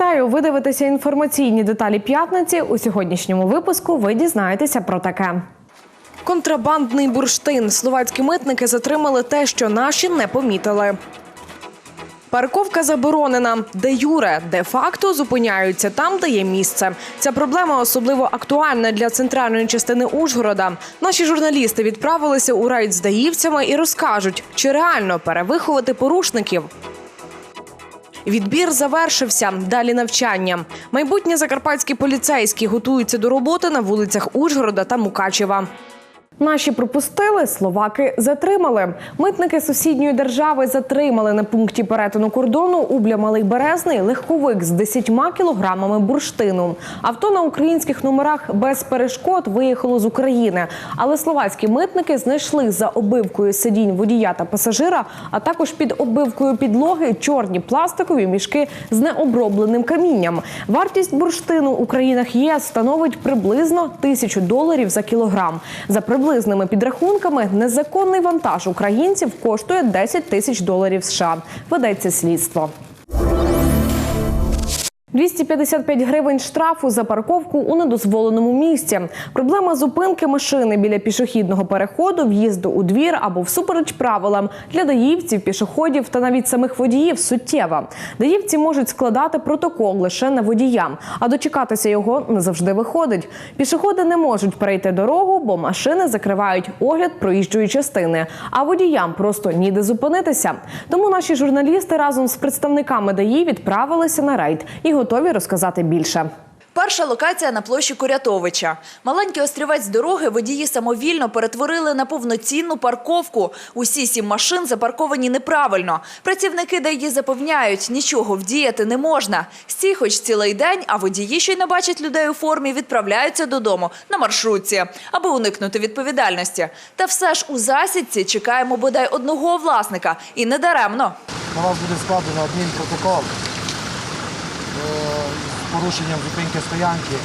Вітаю! Ви дивитеся інформаційні деталі п'ятниці. У сьогоднішньому випуску ви дізнаєтеся про таке. Контрабандний бурштин. Словацькі митники затримали те, що наші не помітили. Парковка заборонена. Де юре, де факто зупиняються там, де є місце. Ця проблема особливо актуальна для центральної частини Ужгорода. Наші журналісти відправилися у рейд з даївцями і розкажуть, чи реально перевиховати порушників. Відбір завершився. Далі навчання. Майбутні закарпатські поліцейські готуються до роботи на вулицях Ужгорода та Мукачева. Наші пропустили, словаки затримали. Митники сусідньої держави затримали на пункті перетину кордону Убля Малий Березний легковик з 10 кілограмами бурштину. Авто на українських номерах без перешкод виїхало з України. Але словацькі митники знайшли за обивкою сидінь водія та пасажира, а також під обивкою підлоги чорні пластикові мішки з необробленим камінням. Вартість бурштину у країнах ЄС становить приблизно тисячу доларів за кілограм. За приблизними підрахунками, незаконний вантаж українців коштує 10 тисяч доларів США. Ведеться слідство. 255 гривень штрафу за парковку у недозволеному місці. Проблема зупинки машини біля пішохідного переходу, в'їзду у двір або всупереч правилам для даївців, пішоходів та навіть самих водіїв суттєва. Даївці можуть складати протокол лише на водія, а дочекатися його не завжди виходить. Пішоходи не можуть перейти дорогу, бо машини закривають огляд проїжджої частини, а водіям просто ніде зупинитися. Тому наші журналісти разом з представниками ДАІ відправилися на рейд і готові розказати більше. Перша локація на площі Курятовича. Маленький острівець дороги водії самовільно перетворили на повноцінну парковку. Усі сім машин запарковані неправильно. Працівники ДАІ запевняють, нічого вдіяти не можна. Стій хоч цілий день, а водії, що й не бачать людей у формі, відправляються додому на маршрутці, аби уникнути відповідальності. Та все ж у засідці чекаємо бодай одного власника. І не даремно. На вас буде складено адмінпротокол е, з порушенням зупинки стоянки.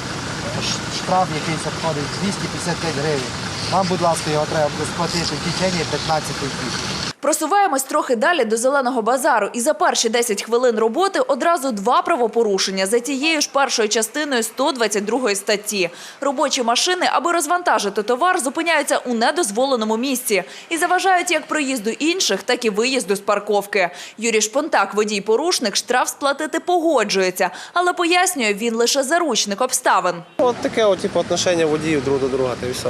Штраф якийсь обходить 255 гривень. Вам, будь ласка, його треба сплатити в течение 15 днів. Просуваємось трохи далі до зеленого базару, і за перші 10 хвилин роботи одразу два правопорушення за тією ж першою частиною 122 статті. Робочі машини, аби розвантажити товар, зупиняються у недозволеному місці і заважають як проїзду інших, так і виїзду з парковки. Юрій Шпонтак, водій-порушник, штраф сплатити погоджується, але пояснює, він лише заручник обставин. От таке от, типу, отношення водіїв друг до друга, та і все.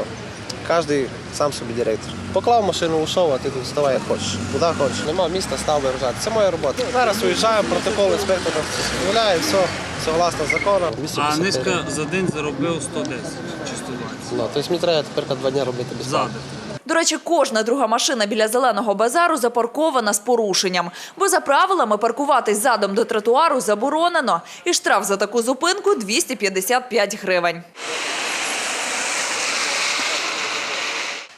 Кожен сам собі директор. Поклав машину, ушов, а ти тут вставай як хочеш. Куди хочеш. Нема міста, став виражати. Це моя робота. Зараз уїжджаємо, протокол інспектора вставляє, все, согласно закону. А 250 низка за день заробив 110 чи 120. Ну, тобто мені треба тепер два дні робити безплатно. Ззади. До речі, кожна друга машина біля зеленого базару запаркована з порушенням. Бо за правилами паркуватись задом до тротуару заборонено. І штраф за таку зупинку 255 гривень.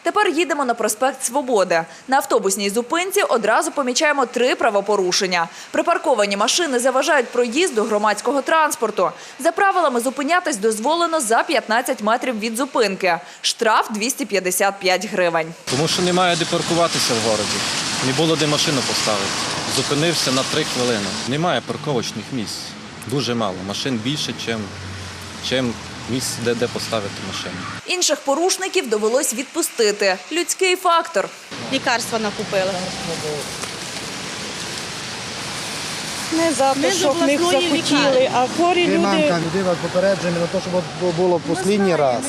Тепер їдемо на проспект Свободи. На автобусній зупинці одразу помічаємо три правопорушення. Припарковані машини заважають проїзду громадського транспорту. За правилами зупинятись дозволено за 15 метрів від зупинки. Штраф 255 гривень. Тому що немає де паркуватися в городі. Не було де машину поставити. Зупинився на три хвилини. Немає парковочних місць. Дуже мало. Машин більше, чим місць, де, де поставити машину. Інших порушників довелось відпустити. Людський фактор. лікарства накупили. Не запашок, обласної захотіли, а хворі люди. мамка, людина попереджена на те, щоб було останній знаємо, раз.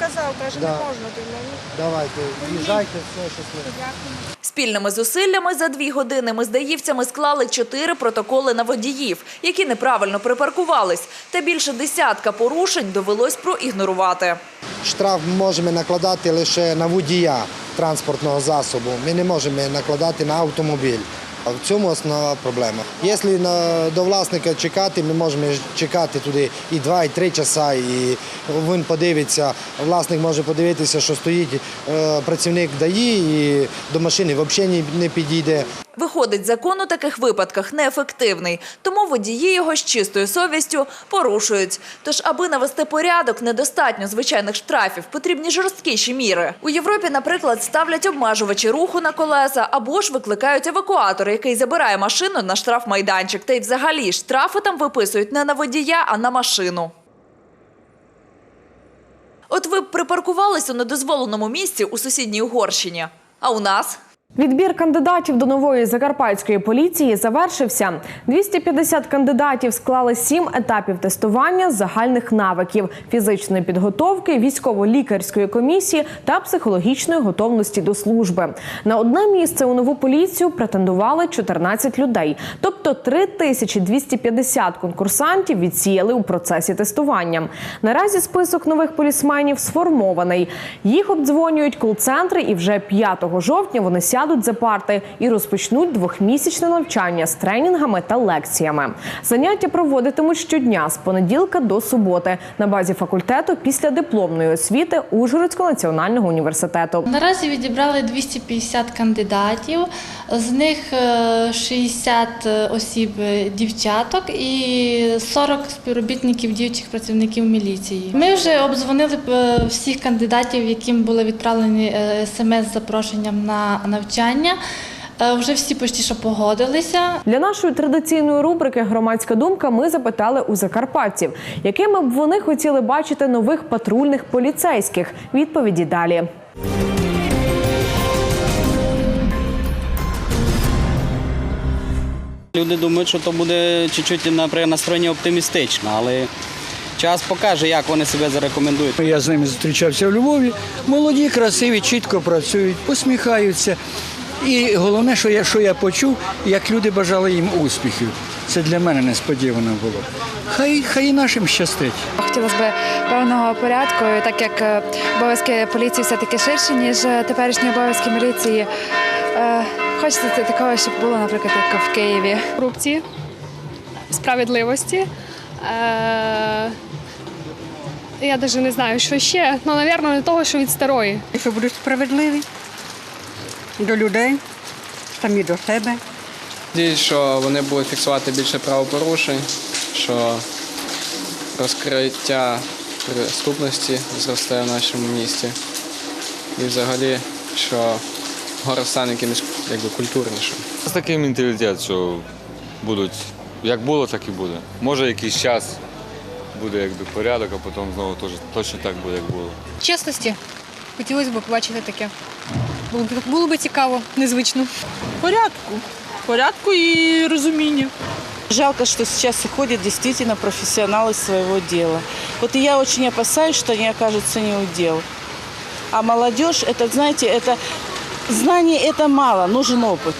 Казав, каже, Да. не можна ти. ну, Давайте, їжджайте, все, щасливо. Спільними зусиллями за дві години ми з даївцями склали чотири протоколи на водіїв, які неправильно припаркувались. Та більше десятка порушень довелось проігнорувати. Штраф ми можемо накладати лише на водія транспортного засобу. Ми не можемо накладати на автомобіль. А в цьому основна проблема. Якщо до власника чекати, ми можемо чекати туди і два, і три часа, і він подивиться, власник може подивитися, що стоїть е, працівник ДАІ і до машини взагалі не, не підійде. Виходить, закон у таких випадках неефективний, тому водії його з чистою совістю порушують. Тож, аби навести порядок, недостатньо звичайних штрафів, потрібні жорсткіші міри. У Європі, наприклад, ставлять обмежувачі руху на колеса або ж викликають евакуатор, який забирає машину на штрафмайданчик. Та й взагалі штрафи там виписують не на водія, а на машину. От ви б припаркувались у недозволеному місці у сусідній Угорщині. А у нас? Відбір кандидатів до нової закарпатської поліції завершився. 250 кандидатів склали сім етапів тестування загальних навиків, фізичної підготовки, військово-лікарської комісії та психологічної готовності до служби. На одне місце у нову поліцію претендували 14 людей, тобто 3250 конкурсантів відсіяли у процесі тестування. Наразі список нових полісменів сформований. Їх обдзвонюють кол-центри, і вже 5 жовтня вони сядуть за парти і розпочнуть двохмісячне навчання з тренінгами та лекціями. Заняття проводитимуть щодня з понеділка до суботи на базі факультету після дипломної освіти Ужгородського національного університету. Наразі відібрали 250 кандидатів, з них е, 60 осіб е, дівчаток і 40 співробітників діючих працівників міліції. Ми вже обдзвонили е, всіх кандидатів, яким були відправлені е, смс з запрошенням на навчання. Е, Вже всі почти що погодилися. Для нашої традиційної рубрики Громадська думка ми запитали у закарпатців, якими б вони хотіли бачити нових патрульних поліцейських. Відповіді далі. Люди думають, що то буде чуть-чуть наприклад, настроєння оптимістично, але час покаже, як вони себе зарекомендують. Я з ними зустрічався в Львові. Молоді, красиві, чітко працюють, посміхаються. І головне, що я, що я почув, як люди бажали їм успіхів. Це для мене несподівано було. Хай, хай і нашим щастить. Хотілося б певного порядку, так як е, обов'язки поліції все-таки ширші, ніж е, теперішні обов'язки міліції. Е, Хочеться це такого, щоб було, наприклад, як в Києві. корупції, справедливості. Я навіть не знаю, що ще. Ну, мабуть, не того, що від старої. що будуть справедливі до людей, самі до себе. Надіюсь, що вони будуть фіксувати більше правопорушень, що розкриття преступності зросте в нашому місті. І взагалі, що город стане якимось якби, культурнішим. Це такий менталітет, що будуть як було, так і буде. Може якийсь час буде якби порядок, а потім знову теж точно так буде, як було. Чесності. Хотілося б побачити таке. Було б, було б цікаво, незвично. Порядку. Порядку і розуміння. Жалко, что сейчас уходят действительно профессионалы своего дела. Вот и я очень опасаюсь, что они окажутся не у дел. А молодежь, это, знаете, это знание это мало, нужен опыт.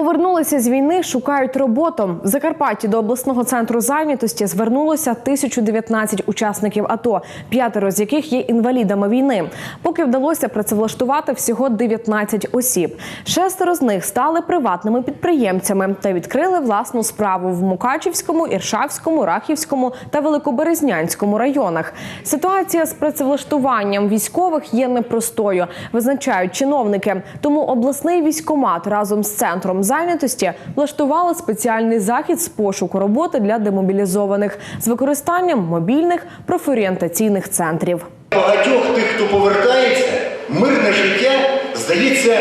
Повернулися з війни, шукають роботу. В Закарпатті до обласного центру зайнятості звернулося 1019 учасників АТО, п'ятеро з яких є інвалідами війни. Поки вдалося працевлаштувати всього 19 осіб. Шестеро з них стали приватними підприємцями та відкрили власну справу в Мукачівському, Іршавському, Рахівському та Великоберезнянському районах. Ситуація з працевлаштуванням військових є непростою, визначають чиновники. Тому обласний військомат разом з центром зайнятості влаштували спеціальний захід з пошуку роботи для демобілізованих з використанням мобільних профорієнтаційних центрів. Багатьох тих, хто повертається, мирне життя здається,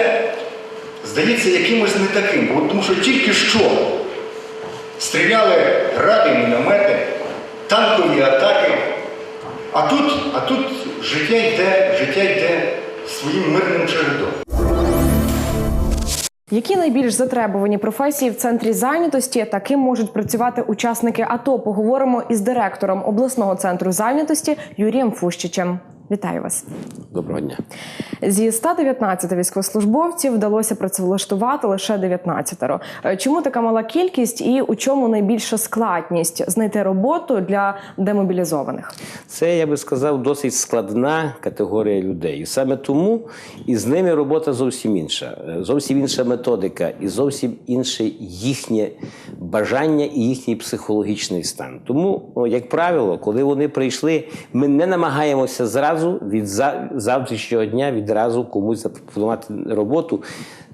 здається якимось не таким. Тому що тільки що стріляли гради, міномети, танкові атаки. А тут, а тут життя йде, життя йде своїм мирним чередом. Які найбільш затребувані професії в центрі зайнятості та ким можуть працювати учасники АТО? Поговоримо із директором обласного центру зайнятості Юрієм Фущичем. Вітаю вас. Доброго дня. Зі 119 військовослужбовців вдалося працевлаштувати лише 19. Е, Чому така мала кількість і у чому найбільша складність знайти роботу для демобілізованих? Це, я би сказав, досить складна категорія людей. І саме тому і з ними робота зовсім інша. Е, Зовсім інша методика і зовсім інше їхнє бажання і їхній психологічний стан. Тому, як правило, коли вони прийшли, ми не намагаємося зразу від за- завтрашнього дня відразу комусь запропонувати роботу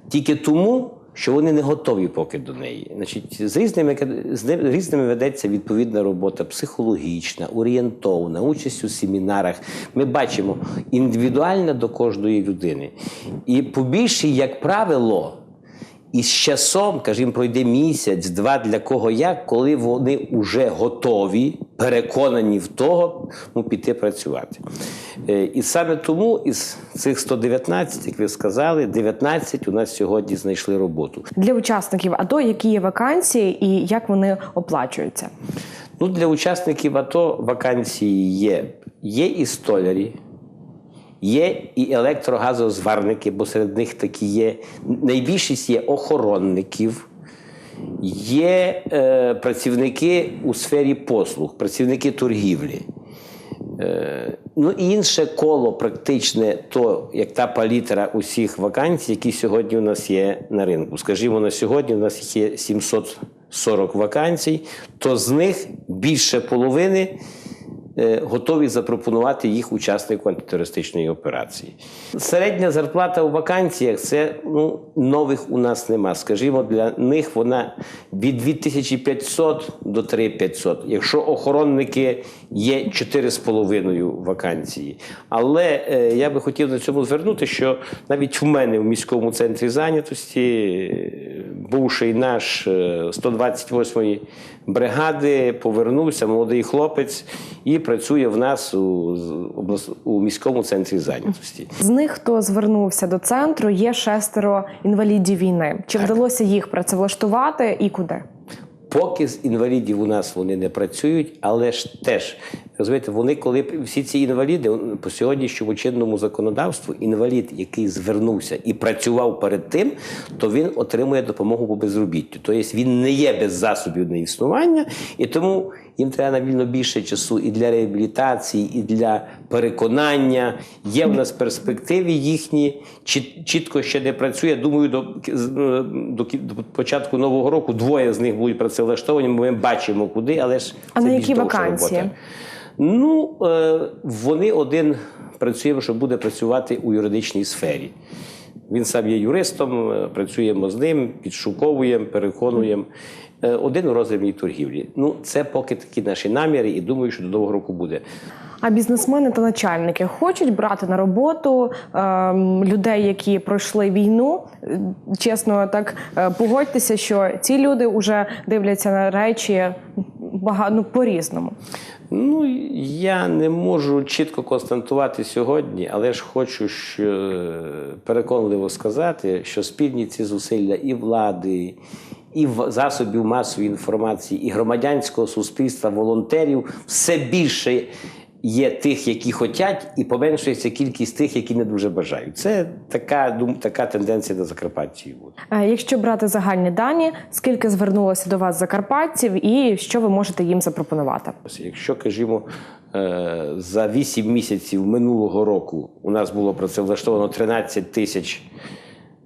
тільки тому. Що вони не готові поки до неї. Значить, з різними з різними ведеться відповідна робота, психологічна, орієнтовна, участь у семінарах. Ми бачимо індивідуальна до кожної людини. І побільше, як правило, і з часом, кажімо, пройде місяць, два для кого як, коли вони вже готові, переконані в того, ну, піти працювати. Е, І саме тому із цих 119, як ви сказали, 19 у нас сьогодні знайшли роботу. Для учасників АТО які є вакансії і як вони оплачуються? Ну, для учасників АТО вакансії є. Є і столярі, є і електрогазозварники, бо серед них такі є. Найбільшість є охоронників, є е, працівники у сфері послуг, працівники торгівлі. Е, ну інше коло практичне, то як та палітра усіх вакансій, які сьогодні у нас є на ринку. Скажімо, на сьогодні у нас є 740 вакансій, то з них більше половини готові запропонувати їх учаснику антитерористичної операції. Середня зарплата у вакансіях це ну, нових у нас нема. Скажімо, для них вона від 2500 до 3500. Якщо охоронники є 4,5 вакансії. Але е, я би хотів на цьому звернути, що навіть в мене в міському центрі зайнятості е, бувший наш е, 128-ї бригади повернувся, молодий хлопець, і працює в нас у, у міському центрі зайнятості. З них, хто звернувся до центру, є шестеро інвалідів війни. Чи вдалося їх працевлаштувати і куди? Поки з інвалідів у нас вони не працюють, але ж теж розумієте, вони коли всі ці інваліди по сьогоднішньому чинному законодавству, інвалід, який звернувся і працював перед тим, то він отримує допомогу по безробіттю. Тобто він не є без засобів на існування, і тому їм треба навільно більше часу і для реабілітації, і для переконання. Є в нас перспективи їхні, чіт- чітко ще не працює. Думаю, до, до, до початку нового року двоє з них будуть працевлаштовані. Ми бачимо куди, але ж А це на більш які вакансії? робота. Ну, е, вони один працює, що буде працювати у юридичній сфері. Він сам є юристом, е, працюємо з ним, підшуковуємо, переконуємо. Е, Один у роздрібній торгівлі. Ну, це поки такі наші наміри, і думаю, що до нового року буде. А бізнесмени та начальники хочуть брати на роботу ем, людей, які пройшли війну. Е, Чесно, так е, погодьтеся, що ці люди вже дивляться на речі багато ну, по-різному. Ну, я не можу чітко констатувати сьогодні, але ж хочу що, переконливо сказати, що спільні ці зусилля і влади, і засобів масової інформації, і громадянського суспільства, волонтерів все більше є тих, які хочуть, і поменшується кількість тих, які не дуже бажають. Це така, дум- така тенденція на Закарпатті буде. Е, Якщо брати загальні дані, скільки звернулося до вас закарпатців, і що ви можете їм запропонувати? Якщо, кажімо, е, за 8 місяців минулого року у нас було працевлаштовано 13 тисяч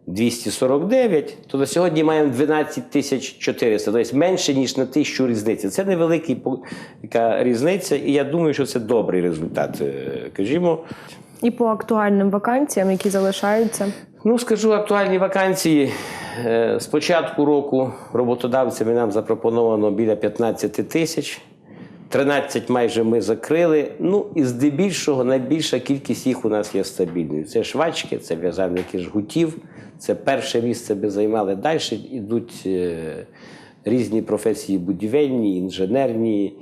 249, то на сьогодні маємо 12 тисяч 400, тобто менше, ніж на тисячу різниці. Це невелика різниця, і я думаю, що це добрий результат. Е, Кажімо, І по актуальним вакансіям, які залишаються. Ну, скажу актуальні вакансії. Е, З початку року роботодавцями нам запропоновано біля 15 тисяч. 13 майже ми закрили. Ну і здебільшого найбільша кількість їх у нас є стабільною. Це швачки, це в'язальники жгутів, це перше місце би займали. Далі йдуть е, різні професії будівельні, інженерні,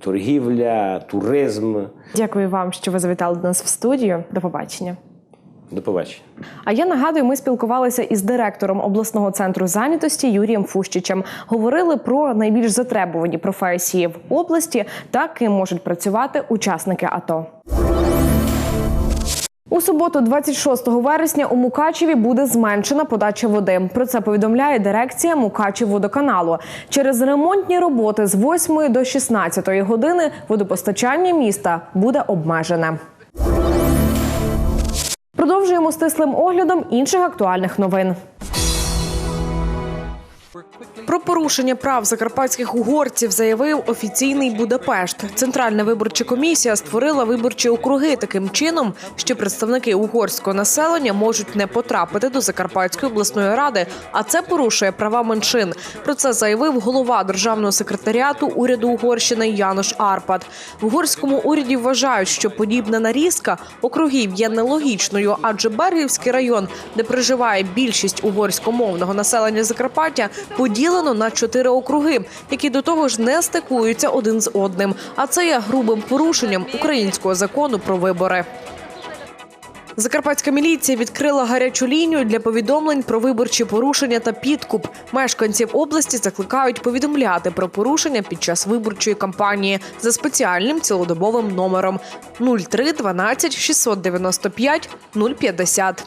торгівля, туризм. Дякую вам, що ви завітали до нас в студію. До побачення. До побачення. А я нагадую, ми спілкувалися із директором обласного центру зайнятості Юрієм Фущичем. Говорили про найбільш затребувані професії в області та ким можуть працювати учасники АТО. У суботу, 26 вересня, у Мукачеві буде зменшена подача води. Про це повідомляє дирекція Мукачевводоканалу. Через ремонтні роботи з 8 до 16 години водопостачання міста буде обмежене. Продовжуємо стислим оглядом інших актуальних новин. Про порушення прав закарпатських угорців заявив офіційний Будапешт. Центральна виборча комісія створила виборчі округи таким чином, що представники угорського населення можуть не потрапити до Закарпатської обласної ради, а це порушує права меншин. Про це заявив голова державного секретаріату уряду Угорщини Януш Арпад. В угорському уряді вважають, що подібна нарізка округів є нелогічною, адже Бергівський район, де проживає більшість угорськомовного населення Закарпаття, поділено на чотири округи, які до того ж не стикуються один з одним. А це є грубим порушенням українського закону про вибори. Закарпатська міліція відкрила гарячу лінію для повідомлень про виборчі порушення та підкуп. Мешканців області закликають повідомляти про порушення під час виборчої кампанії за спеціальним цілодобовим номером 03 12 695 050.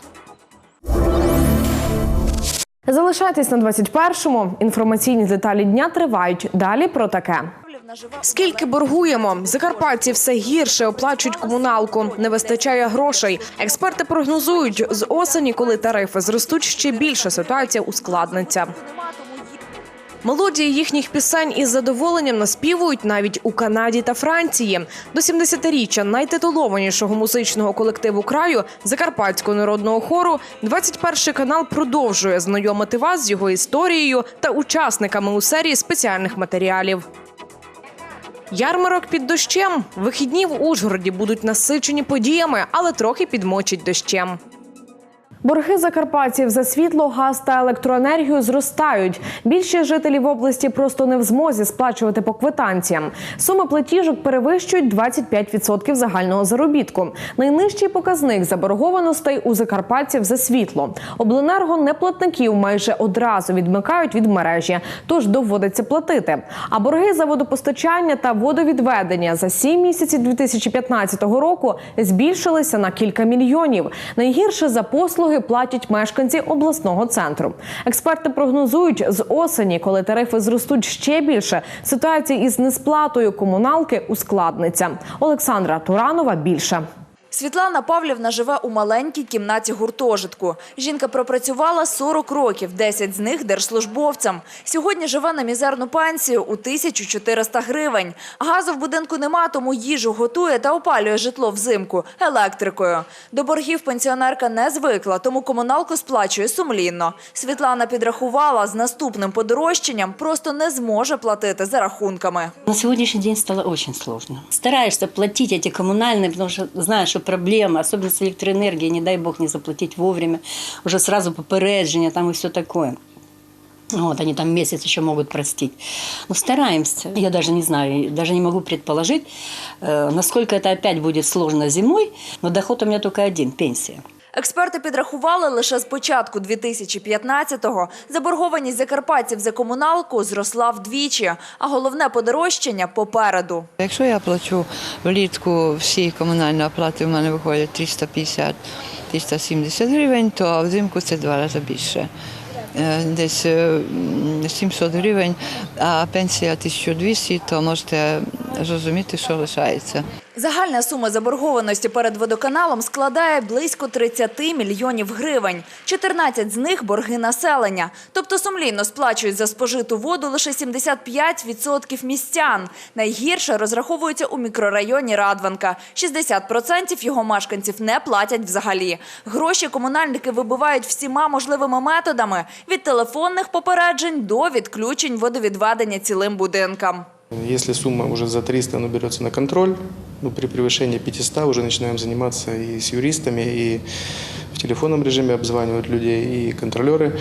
Залишайтесь на 21-му. Інформаційні деталі дня тривають. Далі про таке. Скільки боргуємо? Закарпатці все гірше оплачують комуналку. Не вистачає грошей. Експерти прогнозують, з осені, коли тарифи зростуть, ще більше ситуація ускладниться. Мелодії їхніх пісень із задоволенням наспівують навіть у Канаді та Франції. До 70-річчя найтитулованішого музичного колективу краю Закарпатського народного хору 21 канал продовжує знайомити вас з його історією та учасниками у серії спеціальних матеріалів. Ярмарок під дощем. Вихідні в Ужгороді будуть насичені подіями, але трохи підмочить дощем. Борги закарпатців за світло, газ та електроенергію зростають. Більшість жителів області просто не в змозі сплачувати по квитанціям. Суми платіжок перевищують 25% загального заробітку. Найнижчий показник заборгованостей у закарпатців за світло. Обленерго неплатників майже одразу відмикають від мережі, тож доводиться платити. А борги за водопостачання та водовідведення за 7 місяців 2015 року збільшилися на кілька мільйонів. Найгірше за послуги платять мешканці обласного центру. Експерти прогнозують, з осені, коли тарифи зростуть ще більше, ситуація із несплатою комуналки ускладниться. Олександра Туранова більше. Світлана Павлівна живе у маленькій кімнаті гуртожитку. Жінка пропрацювала 40 років, 10 з них держслужбовцям. Сьогодні живе на мізерну пенсію у 1400 гривень. Газу в будинку нема, тому їжу готує та опалює житло взимку електрикою. До боргів пенсіонерка не звикла, тому комуналку сплачує сумлінно. Світлана підрахувала, з наступним подорожчанням просто не зможе платити за рахунками. На сегодняшний день стало очень сложно. Стараешься платить эти коммунальные, потому что знаешь, что проблема, особенно с электроэнергией, не дай бог не заплатить вовремя, уже сразу попередження там и все такое. Вот, они там месяц еще могут простить. Но стараемся. Я даже не знаю, даже не могу предположить, э, насколько это опять будет сложно зимой, но доход у меня только один – пенсия. Експерти підрахували, лише з початку 2015-го заборгованість закарпатців за комуналку зросла вдвічі, а головне подорожчання попереду. Якщо я плачу влітку всі комунальні оплати, в мене виходять 350-370 гривень, то взимку це два рази більше. Е, Десь е, 700 гривень, а пенсія 1200, то можете зрозуміти, що лишається. Загальна сума заборгованості перед водоканалом складає близько 30 мільйонів гривень. 14 з них – борги населення. Тобто сумлінно сплачують за спожиту воду лише 75% містян. Найгірше розраховуються у мікрорайоні Радванка. 60% його мешканців не платять взагалі. Гроші комунальники вибивають всіма можливими методами – від телефонних попереджень до відключень водовідведення цілим будинкам. Если сумма уже за 300, она берется на контроль. Ну, при превышении 500 уже начинаем заниматься и с юристами, и в телефонном режиме обзванивать людей, и контролеры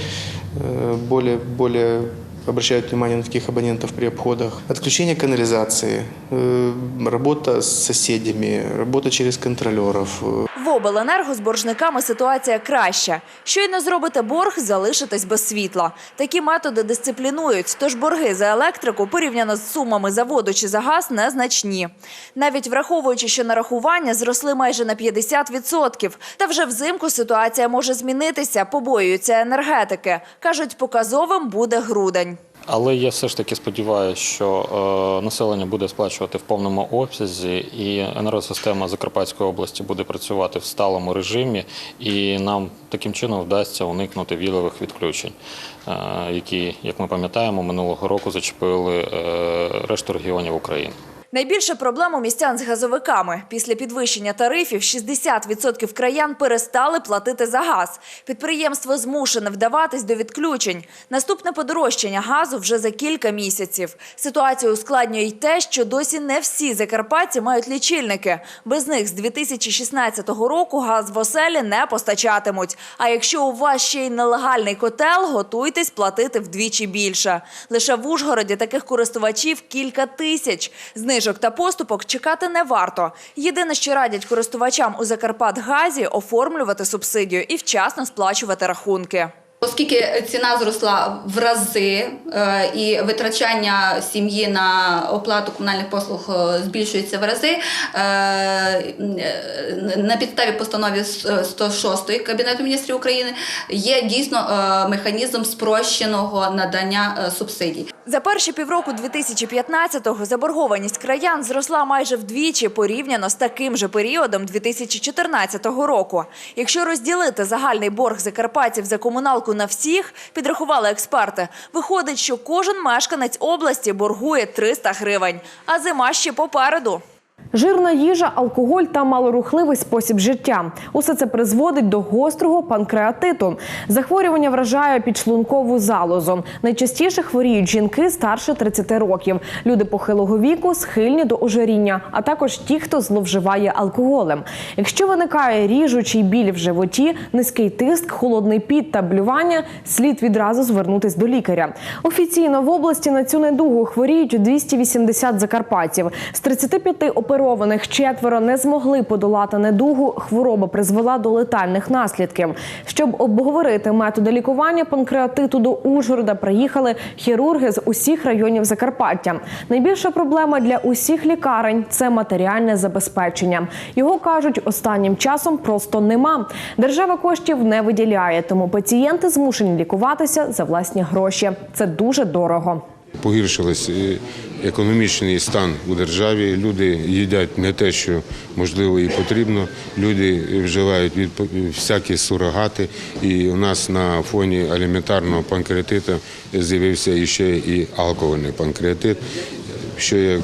э, более, более обращают внимание на таких абонентов при обходах. Отключение канализации, э, работа с соседями, работа через контролеров, э, В обленерго з боржниками ситуація краща. Щойно зробите борг, залишитесь без світла. Такі методи дисциплінують, тож борги за електрику порівняно з сумами за воду чи за газ незначні. Навіть враховуючи, що нарахування зросли майже на 50%. Та вже взимку ситуація може змінитися, побоюються енергетики. Кажуть, показовим буде грудень. Але я все ж таки сподіваюся, що е, населення буде сплачувати в повному обсязі, і енергосистема Закарпатської області буде працювати в сталому режимі, і нам таким чином вдасться уникнути вілових відключень, е, які, як ми пам'ятаємо, минулого року зачепили е, решту регіонів України. Найбільша проблема у містян з газовиками. Після підвищення тарифів 60% краян перестали платити за газ. Підприємство змушене вдаватись до відключень. Наступне подорожчання газу вже за кілька місяців. Ситуацію ускладнює й те, що досі не всі закарпатці мають лічильники. Без них з 2016 року газ в оселі не постачатимуть. А якщо у вас ще й нелегальний котел, готуйтесь платити вдвічі більше. Лише в Ужгороді таких користувачів кілька тисяч. Знижок та поступок чекати не варто. Єдине, що радять користувачам у Закарпатгазі – оформлювати субсидію і вчасно сплачувати рахунки. Оскільки ціна зросла в рази е, і витрачання сім'ї на оплату комунальних послуг е, збільшується в рази, е, на підставі постанови с- 106 Кабінету міністрів України є дійсно механізм спрощеного надання субсидій. За перші півроку 2015-го заборгованість краян зросла майже вдвічі порівняно з таким же періодом 2014 року. Якщо розділити загальний борг закарпатців за комуналку на всіх, підрахували експерти, виходить, що кожен мешканець області боргує 300 гривень, а зима ще попереду. Жирна їжа, алкоголь та малорухливий спосіб життя усе це призводить до гострого панкреатиту. Захворювання вражає підшлункову залозу. Найчастіше хворіють жінки старше 30 років, люди похилого віку, схильні до ожиріння, а також ті, хто зловживає алкоголем. Якщо виникає ріжучий біль в животі, низький тиск, холодний піт та блювання, слід відразу звернутись до лікаря. Офіційно в області на цю недугу хворіють 280 закарпатців. З 35 оперованих четверо не змогли подолати недугу. Хвороба призвела до летальних наслідків. Щоб обговорити методи лікування панкреатиту до Ужгорода, приїхали хірурги з усіх районів Закарпаття. Найбільша проблема для усіх лікарень це матеріальне забезпечення. Його кажуть, останнім часом просто нема. Держава коштів не виділяє, тому пацієнти змушені лікуватися за власні гроші. Це дуже дорого. Погіршилось е, економічний стан у державі. Люди їдять не те, що можливо і потрібно. Люди вживають всякі сурогати. І у нас на фоні аліментарного панкреатиту з'явився іще і алкогольний панкреатит, що є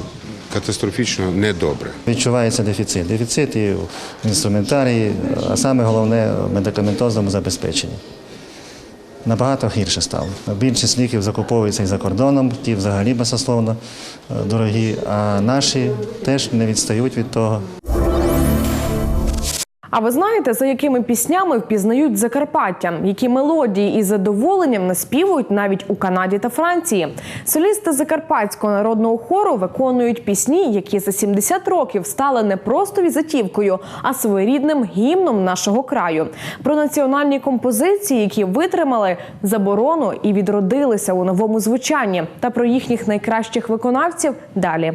катастрофічно недобре. Відчувається дефіцит. Дефіцит і в а саме головне в медикаментозному забезпеченні. Набагато гірше стало. Більшість ліків закуповується і за кордоном, ті взагалі басословно е, дорогі, а наші теж не відстають від того. А ви знаєте, за якими піснями впізнають Закарпаття, які мелодії із задоволенням наспівують навіть у Канаді та Франції? Солісти Закарпатського народного хору виконують пісні, які за 70 років стали не просто візитівкою, а своєрідним гімном нашого краю. Про національні композиції, які витримали заборону і відродилися у новому звучанні, та про їхніх найкращих виконавців далі.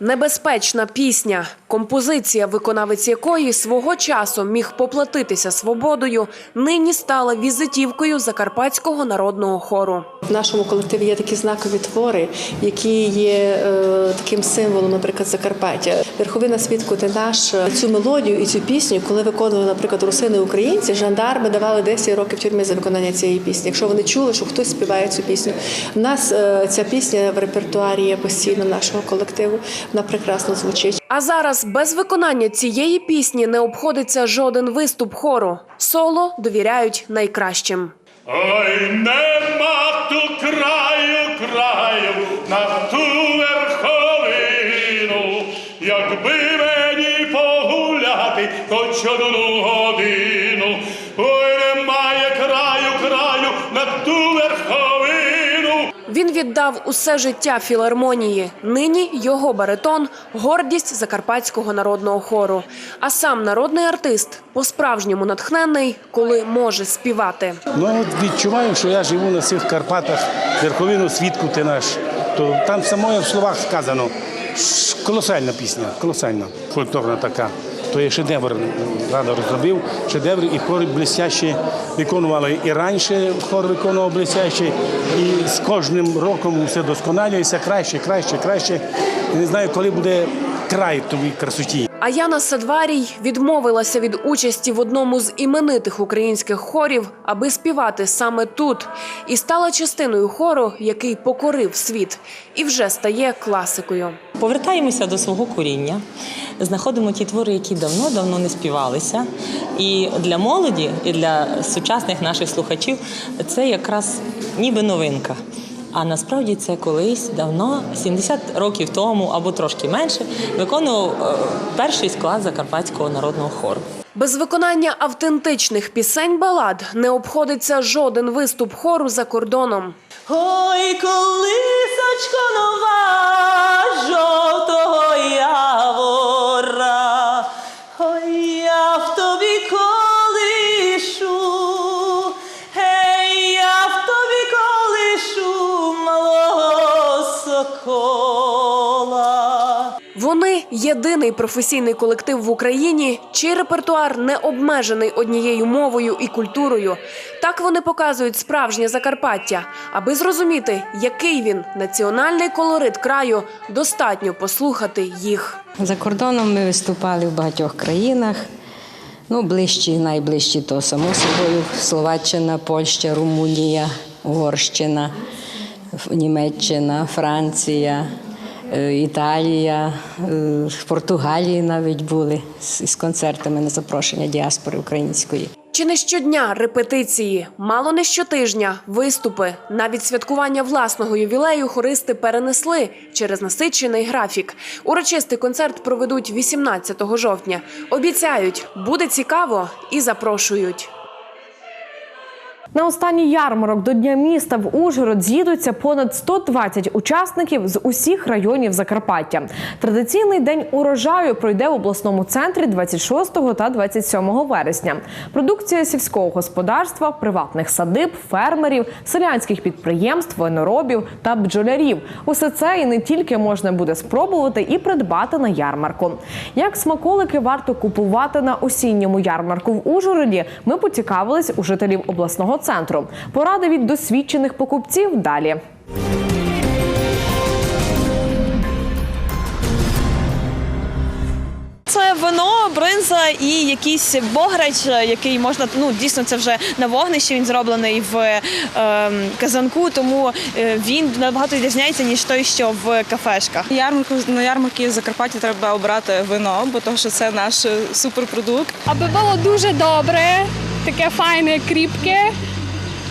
Небезпечна пісня, композиція, виконавець якої свого часу міг поплатитися свободою, нині стала візитівкою закарпатського народного хору. В нашому колективі є такі знакові твори, які є е, таким символом, наприклад, Закарпаття. Верховина свідку ти наш цю мелодію і цю пісню, коли виконували, наприклад, русини українці, жандарми давали 10 років тюрми за виконання цієї пісні. Якщо вони чули, що хтось співає цю пісню. У нас е, ця пісня в репертуарі є постійно нашого колективу. Вона прекрасно звучить. А зараз без виконання цієї пісні не обходиться жоден виступ хору. Соло довіряють найкращим. Ой, нема тут краю, краю на ту верховину, якби мені погуляти хоч одну годину. Ой, немає краю, краю на ту верховину. Він віддав усе життя філармонії. Нині його баритон гордість закарпатського народного хору. А сам народний артист по-справжньому натхнений, коли може співати. Ну відчуваю, що я живу на цих Карпатах, верховину свідку ти наш. То там самое в словах сказано. Колосальна пісня, колосальна, фольклорна така. То є шедевр. Рада розробив шедевр, і хор блестяще виконували. І раніше хор виконував блестяще, і з кожним роком все досконалюється краще, краще, краще. Не знаю, коли буде край тобі красоті. А Яна Садварій відмовилася від участі в одному з іменитих українських хорів, аби співати саме тут, і стала частиною хору, який покорив світ, і вже стає класикою. Повертаємося до свого коріння, знаходимо ті твори, які давно-давно не співалися. І для молоді, і для сучасних наших слухачів це якраз ніби новинка. А насправді це колись давно, 70 років тому або трошки менше, виконував е, перший склад Закарпатського народного хору. Без виконання автентичних пісень балад не обходиться жоден виступ хору за кордоном. Ой, колисочко нова жовтого явора, сокола. Вони єдиний професійний колектив в Україні, чий репертуар не обмежений однією мовою і культурою. Так вони показують справжнє Закарпаття. Аби зрозуміти, який він національний колорит краю, достатньо послухати їх. За кордоном ми виступали в багатьох країнах. Ну, ближчі, найближчі то само собою Словаччина, Польща, Румунія, Угорщина, Німеччина, Франція, е, Італія, е, в Португалії навіть були з концертами на запрошення діаспори української. Чи не щодня репетиції, мало не щотижня, виступи, навіть святкування власного ювілею хористи перенесли через насичений графік. Урочистий концерт проведуть 18 жовтня. Обіцяють, буде цікаво і запрошують. На останній ярмарок до Дня міста в Ужгород з'їдуться понад 120 учасників з усіх районів Закарпаття. Традиційний день урожаю пройде в обласному центрі 26 та 27 вересня. Продукція сільського господарства, приватних садиб, фермерів, селянських підприємств, виноробів та бджолярів. Усе це і не тільки можна буде спробувати і придбати на ярмарку. Як смаколики варто купувати на осінньому ярмарку в Ужгороді, ми поцікавились у жителів обласного центру. Поради від досвідчених покупців далі. Це вино, бринза і якийсь бограч, який можна ну дійсно це вже на вогнищі. Він зроблений в е, казанку, тому е, він набагато відрізняється ніж той, що в кафешках. Ярмарку на ярмарки в Закарпатті треба обрати вино, бо то, що це наш суперпродукт. Аби було дуже добре, таке файне, кріпке,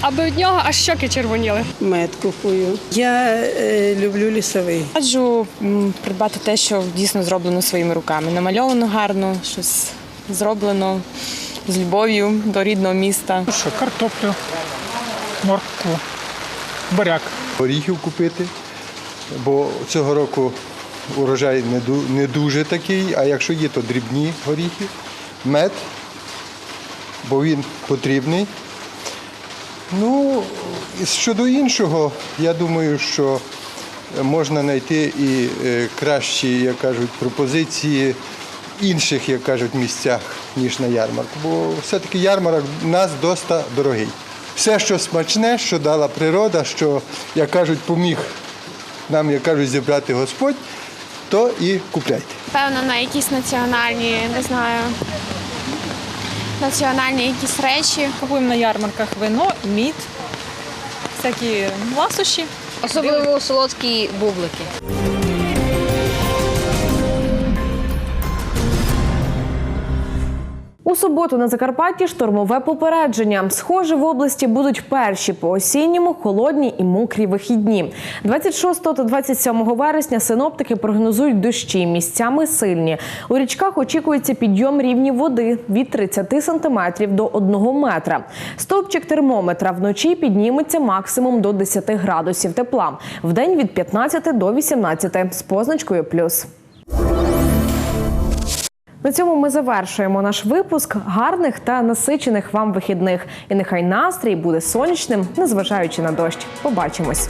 аби від нього аж щоки червоніли. Мед купую. Я е, люблю лісовий. Раджу придбати те, що дійсно зроблено своїми руками. Намальовано гарно, щось зроблено з любов'ю до рідного міста. Що картоплю, моркву, буряк. Горіхів купити, бо цього року урожай не, ду- не дуже такий, а якщо є, то дрібні горіхи, мед, бо він потрібний. Ну, щодо іншого, я думаю, що можна знайти і е, кращі, як кажуть, пропозиції інших, як кажуть, місцях, ніж на ярмарку. Бо все-таки ярмарок у нас доста дорогий. Все, що смачне, що дала природа, що, як кажуть, поміг нам, як кажуть, зібрати Господь, то і купляйте. Певно, на якісь національні, не знаю, національні якісь речі. Купуємо на ярмарках вино, мід, всякі ласощі. Особливо солодкі бублики. У суботу на Закарпатті штормове попередження. Схоже, в області будуть перші по осінньому холодні і мокрі вихідні. 26 та 27 вересня синоптики прогнозують дощі місцями сильні. У річках очікується підйом рівнів води від 30 сантиметрів до 1 метра. Стовпчик термометра вночі підніметься максимум до 10 градусів тепла. Вдень від 15 до 18 з позначкою плюс. На цьому ми завершуємо наш випуск гарних та насичених вам вихідних. І нехай настрій буде сонячним, незважаючи на дощ. Побачимось.